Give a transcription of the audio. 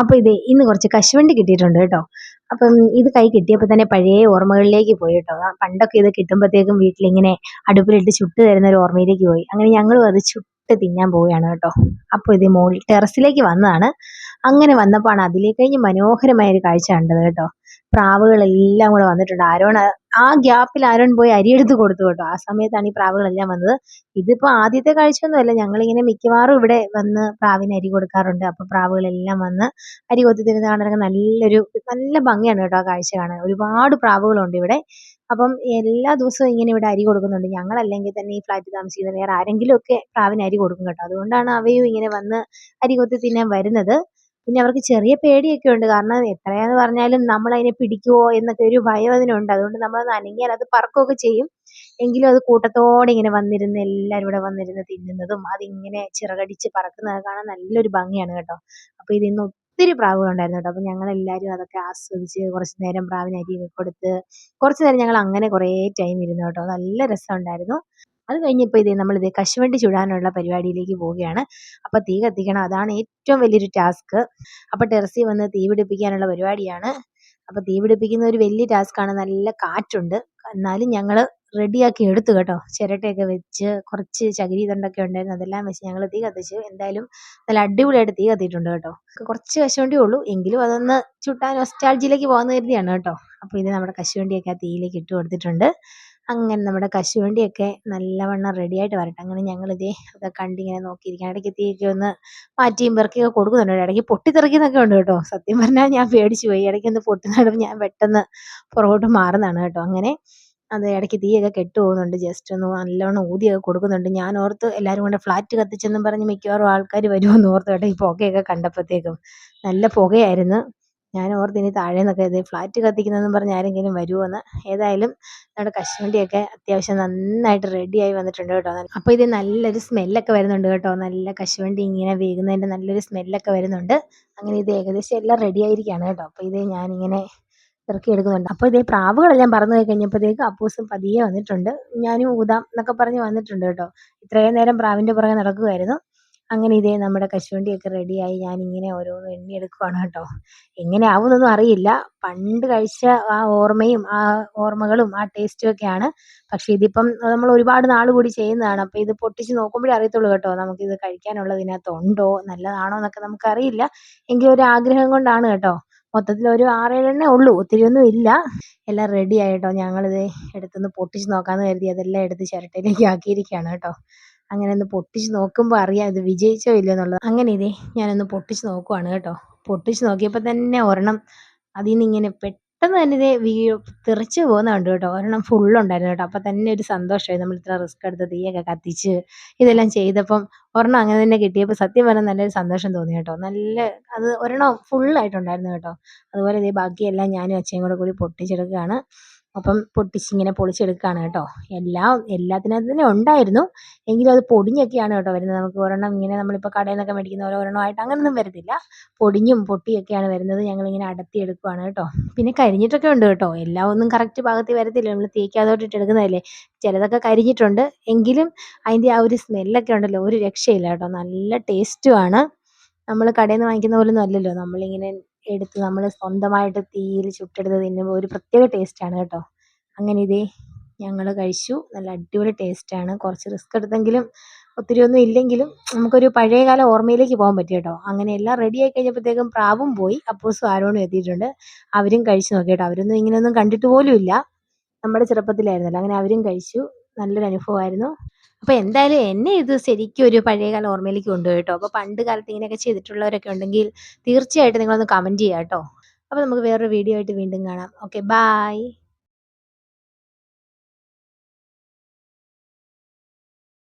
അപ്പോൾ ഇത് ഇന്ന് കുറച്ച് കശുവണ്ടി കിട്ടിയിട്ടുണ്ട് കേട്ടോ. അപ്പം ഇത് കൈ കിട്ടിയപ്പോൾ തന്നെ പഴയ ഓർമ്മകളിലേക്ക് പോയി കേട്ടോ. പണ്ടൊക്കെ ഇത് കിട്ടുമ്പോഴത്തേക്കും വീട്ടിലിങ്ങനെ അടുപ്പിലിട്ട് ചുട്ട് തരുന്ന ഒരു ഓർമ്മയിലേക്ക് പോയി. അങ്ങനെ ഞങ്ങളും അത് ചുട്ട് തിന്നാൻ പോവുകയാണ് കേട്ടോ. അപ്പോൾ ഇത് മോളിൽ ടെറസിലേക്ക് വന്നതാണ്. അങ്ങനെ വന്നപ്പോഴാണ് അതിലേക്ക് കഴിഞ്ഞ് മനോഹരമായ ഒരു കാഴ്ച കണ്ടത് കേട്ടോ. പ്രാവുകളെല്ലാം കൂടെ വന്നിട്ടുണ്ട്. ആരോൺ ആ ഗ്യാപ്പിൽ ആരോൺ പോയി അരിയെടുത്ത് കൊടുത്തു കേട്ടോ. ആ സമയത്താണ് ഈ പ്രാവുകളെല്ലാം വന്നത്. ഇതിപ്പോ ആദ്യത്തെ കാഴ്ചയൊന്നുമല്ല. ഞങ്ങളിങ്ങനെ മിക്കവാറും ഇവിടെ വന്ന് പ്രാവിന് അരി കൊടുക്കാറുണ്ട്. അപ്പൊ പ്രാവുകളെല്ലാം വന്ന് അരി കൊത്തി തിരുന്ന് കാണാനൊക്കെ നല്ലൊരു നല്ല ഭംഗിയാണ് കേട്ടോ ആ കാഴ്ച കാണാൻ. ഒരുപാട് പ്രാവുകളുണ്ട് ഇവിടെ. അപ്പം എല്ലാ ദിവസവും ഇങ്ങനെ ഇവിടെ അരി കൊടുക്കുന്നുണ്ട്. ഞങ്ങളല്ലെങ്കിൽ തന്നെ ഈ ഫ്ലാറ്റിൽ താമസിക്കുന്ന വേറെ ആരെങ്കിലും ഒക്കെ പ്രാവിന് അരി കൊടുക്കും കേട്ടോ. അതുകൊണ്ടാണ് അവയും ഇങ്ങനെ വന്ന് അരി കൊത്തി തിന്നാൻ വരുന്നത്. പിന്നെ അവർക്ക് ചെറിയ പേടിയൊക്കെ ഉണ്ട്. കാരണം എത്രയാന്ന് പറഞ്ഞാലും നമ്മൾ അതിനെ പിടിക്കുവോ എന്നൊക്കെ ഒരു ഭയം അതിനുണ്ട് അതുകൊണ്ട് നമ്മൾ അനങ്ങിയാൽ അത് പറക്കുകയൊക്കെ ചെയ്യും. എങ്കിലും അത് കൂട്ടത്തോടെ ഇങ്ങനെ വന്നിരുന്ന് എല്ലാവരും ഇവിടെ വന്നിരുന്ന് തിന്നുന്നതും അതിങ്ങനെ ചിറകടിച്ച് പറക്കുന്നത് കാണാൻ നല്ലൊരു ഭംഗിയാണ് കേട്ടോ. അപ്പോൾ ഇതിന്ന് ഒത്തിരി പ്രാവുകളുണ്ടായിരുന്നു കേട്ടോ. അപ്പോൾ ഞങ്ങൾ എല്ലാവരും അതൊക്കെ ആസ്വദിച്ച് കുറച്ച് നേരം പ്രാവിന് അരിയൊക്കെ കൊടുത്ത് കുറച്ച് നേരം ഞങ്ങൾ അങ്ങനെ കുറേ ടൈം ഇരുന്നു കേട്ടോ. നല്ല രസമുണ്ടായിരുന്നു അത് കഴിഞ്ഞപ്പോൾ ഇതേ നമ്മളിത് കശുവണ്ടി ചുടാനുള്ള പരിപാടിയിലേക്ക് പോവുകയാണ്. അപ്പോൾ തീ കത്തിക്കണം. അതാണ് ഏറ്റവും വലിയൊരു ടാസ്ക് അപ്പോൾ ടെറസിൽ വന്ന് തീ പിടിപ്പിക്കാനുള്ള പരിപാടിയാണ്. അപ്പോൾ തീ പിടിപ്പിക്കുന്ന ഒരു വലിയ ടാസ്ക്കാണ് നല്ല കാറ്റുണ്ട്. എന്നാലും ഞങ്ങൾ റെഡിയാക്കി എടുത്തു കേട്ടോ. ചിരട്ടയൊക്കെ വെച്ച് കുറച്ച് ചകിരി തണ്ടൊക്കെ ഉണ്ടായിരുന്നു. അതെല്ലാം വെച്ച് ഞങ്ങൾ തീ കത്തിച്ചു. എന്തായാലും നല്ല അടിപൊളിയായിട്ട് തീ കത്തിയിട്ടുണ്ട് കേട്ടോ. കുറച്ച് കശുവണ്ടി ഉള്ളൂ. എങ്കിലും അതൊന്ന് ചുട്ടാൻ നൊസ്റ്റാൾജിയിലേക്ക് പോകുന്ന കരുതിയാണ് കേട്ടോ. അപ്പോൾ ഇത് നമ്മുടെ കശുവണ്ടിയൊക്കെ ആ തീയിലേക്ക് ഇട്ട് കൊടുത്തിട്ടുണ്ട്. അങ്ങനെ നമ്മുടെ കശുവണ്ടിയൊക്കെ നല്ലവണ്ണം റെഡിയായിട്ട് വരട്ടെ. അങ്ങനെ ഞങ്ങളിതേ അതൊക്കെ കണ്ടിങ്ങനെ നോക്കിയിരിക്കാം ഇടയ്ക്ക് തീയൊക്കെ ഒന്ന് മാറ്റിയും പെറുക്കിയൊക്കെ കൊടുക്കുന്നുണ്ട്. ഇടയ്ക്ക് പൊട്ടിത്തെറിക്കുന്നൊക്കെ ഉണ്ട് കേട്ടോ. സത്യം പറഞ്ഞാൽ ഞാൻ പേടിച്ചു പോയി. ഇടയ്ക്ക് ഒന്ന് പൊട്ടുന്നതും ഞാൻ പെട്ടെന്ന് പുറകോട്ട് മാറുന്നതാണ് കേട്ടോ. അങ്ങനെ അത് ഇടയ്ക്ക് തീയൊക്കെ കെട്ടു പോകുന്നുണ്ട് ജസ്റ്റ് ഒന്ന് നല്ലോണം ഊതിയൊക്കെ കൊടുക്കുന്നുണ്ട്. ഞാൻ ഓർത്ത് എല്ലാവരും കൂടെ ഫ്ലാറ്റ് കത്തിച്ചെന്നും പറഞ്ഞ് മിക്കവാറും ആൾക്കാർ വരുമെന്ന് ഓർത്ത് കേട്ടോ ഈ പുകയൊക്കെ കണ്ടപ്പോഴത്തേക്കും നല്ല പുകയായിരുന്നു. ഞാൻ ഓർത്ത് ഇനി താഴെ നിന്നൊക്കെ ഇത് ഫ്ലാറ്റ് കത്തിക്കുന്നതെന്നും പറഞ്ഞ് ആരെങ്കിലും വരുമോ വരുമോയെന്ന് ഏതായാലും നമ്മുടെ കശുവണ്ടിയൊക്കെ അത്യാവശ്യം നന്നായിട്ട് റെഡിയായി വന്നിട്ടുണ്ട് കേട്ടോ. അപ്പോൾ ഇത് നല്ലൊരു സ്മെല്ലൊക്കെ വരുന്നുണ്ട് കേട്ടോ. നല്ല കശുവണ്ടി ഇങ്ങനെ വേകുന്നതിന്റെ നല്ലൊരു സ്മെല്ലൊക്കെ വരുന്നുണ്ട്. അങ്ങനെ ഇത് ഏകദേശം എല്ലാം റെഡി ആയിരിക്കുകയാണ് കേട്ടോ. അപ്പോൾ ഇത് ഞാനിങ്ങനെ ഇറക്കി എടുക്കുന്നുണ്ട്. അപ്പോൾ ഇതേ പ്രാവുകളെല്ലാം പറന്നു പോയി കഴിഞ്ഞപ്പോഴത്തേക്ക് അപ്പൂസും പതിയെ വന്നിട്ടുണ്ട്. ഞാനും ഊതാം എന്നൊക്കെ പറഞ്ഞ് വന്നിട്ടുണ്ട് കേട്ടോ. ഇത്രയും നേരം പ്രാവിന്റെ പുറകെ നടക്കുമായിരുന്നു അങ്ങനെ ഇതേ നമ്മുടെ കശുവണ്ടിയൊക്കെ റെഡിയായി ഞാനിങ്ങനെ ഓരോന്ന് എണ്ണിയെടുക്കുവാണ് കേട്ടോ. എങ്ങനെ ആവുമെന്നൊന്നും അറിയില്ല. പണ്ട് കഴിച്ച ആ ഓർമ്മയും ആ ഓർമ്മകളും ആ ടേസ്റ്റും ഒക്കെയാണ്. പക്ഷെ ഇതിപ്പം നമ്മൾ ഒരുപാട് നാൾ കൂടി ചെയ്യുന്നതാണ്. അപ്പോൾ ഇത് പൊട്ടിച്ച് നോക്കുമ്പോഴേ അറിയത്തുള്ളൂ കേട്ടോ. നമുക്കിത് കഴിക്കാനുള്ളത് ഇതിനകത്ത് ഉണ്ടോ? നല്ലതാണോ എന്നൊക്കെ നമുക്കറിയില്ല. എങ്കിലും ഒരു ആഗ്രഹം കൊണ്ടാണ് കേട്ടോ. മൊത്തത്തിൽ ഒരു ആറേഴെണ്ണേ ഉള്ളൂ. ഒത്തിരിയൊന്നും ഇല്ല. എല്ലാം റെഡി ആയിട്ടോ? ഞങ്ങളിത് എടുത്തൊന്ന് പൊട്ടിച്ച് നോക്കാമെന്ന് കരുതി അതെല്ലാം എടുത്ത് ചിരട്ടയിലേക്ക് ആക്കിയിരിക്കുകയാണ് കേട്ടോ. അങ്ങനെ ഒന്ന് പൊട്ടിച്ച് നോക്കുമ്പോൾ അറിയാം ഇത് വിജയിച്ചോ ഇല്ലയോ എന്നുള്ളത്. അങ്ങനെ ഇതേ ഞാനൊന്ന് പൊട്ടിച്ച് നോക്കുവാണ് കേട്ടോ. പൊട്ടിച്ച് നോക്കിയപ്പോൾ തന്നെ ഒരെണ്ണം അതിൽ നിന്ന് ഇങ്ങനെ പെട്ടെന്ന് തന്നെ ഇതേ വീ തെറിച്ച് പോകുന്ന കണ്ടു കേട്ടോ. ഒരെണ്ണം ഫുള്ളുണ്ടായിരുന്നു കേട്ടോ. അപ്പോൾ തന്നെ ഒരു സന്തോഷമായി. നമ്മൾ ഇത്ര റിസ്ക് എടുത്ത് തീയൊക്കെ കത്തിച്ച് ഇതെല്ലാം ചെയ്തപ്പം ഒരെണ്ണം അങ്ങനെ തന്നെ കിട്ടിയപ്പോൾ സത്യം പറഞ്ഞാൽ നല്ലൊരു സന്തോഷം തോന്നി കേട്ടോ. നല്ല അത് ഒരെണ്ണം ഫുള്ളായിട്ടുണ്ടായിരുന്നു കേട്ടോ. അതുപോലെ ഇതേ ബാക്കിയെല്ലാം ഞാനും അച്ഛയും കൂടെ കൂടി പൊട്ടിച്ചെടുക്കുകയാണ്. അപ്പം പൊട്ടിച്ചിങ്ങനെ പൊളിച്ചെടുക്കുകയാണ് കേട്ടോ. എല്ലാം എല്ലാത്തിനകത്ത് തന്നെ ഉണ്ടായിരുന്നു. എങ്കിലും അത് പൊടിഞ്ഞൊക്കെയാണ് കേട്ടോ വരുന്നത്. നമുക്ക് ഒരെണ്ണം ഇങ്ങനെ നമ്മളിപ്പോൾ കടയിൽ നിന്നൊക്കെ മേടിക്കുന്ന ഓരോ ഒരെണ്ണമായിട്ട് അങ്ങനൊന്നും വരത്തില്ല. പൊടിഞ്ഞും പൊട്ടിയൊക്കെയാണ് വരുന്നത്. ഞങ്ങളിങ്ങനെ അടത്തി എടുക്കുകയാണ് കേട്ടോ. പിന്നെ കരിഞ്ഞിട്ടൊക്കെ ഉണ്ട് കേട്ടോ. എല്ലാം ഒന്നും കറക്റ്റ് ഭാഗത്ത് വരത്തില്ല. നമ്മൾ തേക്കാതോട്ടിട്ട് എടുക്കുന്നതല്ലേ? ചിലതൊക്കെ കരിഞ്ഞിട്ടുണ്ട്. എങ്കിലും അതിന്റെ ആ ഒരു സ്മെല്ലൊക്കെ ഉണ്ടല്ലോ. ഒരു രക്ഷയില്ല കേട്ടോ നല്ല ടേസ്റ്റുമാണ് നമ്മൾ കടയിൽ നിന്ന് വാങ്ങിക്കുന്ന പോലൊന്നും അല്ലല്ലോ. നമ്മളിങ്ങനെ എടുത്ത് നമ്മൾ സ്വന്തമായിട്ട് തീയിൽ ചുട്ടെടുത്ത് തിന്നുമ്പോൾ ഒരു പ്രത്യേക ടേസ്റ്റാണ് കേട്ടോ. അങ്ങനെ ഇതേ ഞങ്ങൾ കഴിച്ചു. നല്ല അടിപൊളി ടേസ്റ്റാണ് കുറച്ച് റിസ്ക് എടുത്തെങ്കിലും ഒത്തിരി ഒന്നും ഇല്ലെങ്കിലും നമുക്കൊരു പഴയകാല ഓർമ്മയിലേക്ക് പോകാൻ പറ്റി കേട്ടോ. അങ്ങനെ എല്ലാം റെഡി ആയി കഴിഞ്ഞപ്പോഴത്തേക്കും പ്രാവും പോയി. അപ്പോസും ആരോണും എത്തിയിട്ടുണ്ട്. അവരും കഴിച്ചു നോക്കി കേട്ടോ. അവരൊന്നും ഇങ്ങനെയൊന്നും കണ്ടിട്ട് പോലും ഇല്ല. നമ്മുടെ ചെറുപ്പത്തിലായിരുന്നല്ലോ. അങ്ങനെ അവരും കഴിച്ചു. നല്ലൊരു അനുഭവമായിരുന്നു. അപ്പോൾ എന്തായാലും എന്നെ ഇത് ശരിക്കും ഒരു പഴയകാല ഓർമ്മയിലേക്ക് കൊണ്ടുപോയി കേട്ടോ അപ്പോൾ പണ്ട് കാലത്ത് ഇങ്ങനെയൊക്കെ ചെയ്തിട്ടുള്ളവരൊക്കെ ഉണ്ടെങ്കിൽ തീർച്ചയായിട്ടും നിങ്ങളൊന്ന് കമന്റ് ചെയ്യുക കേട്ടോ അപ്പോൾ നമുക്ക് വേറൊരു വീഡിയോ ആയിട്ട് വീണ്ടും കാണാം. Okay bye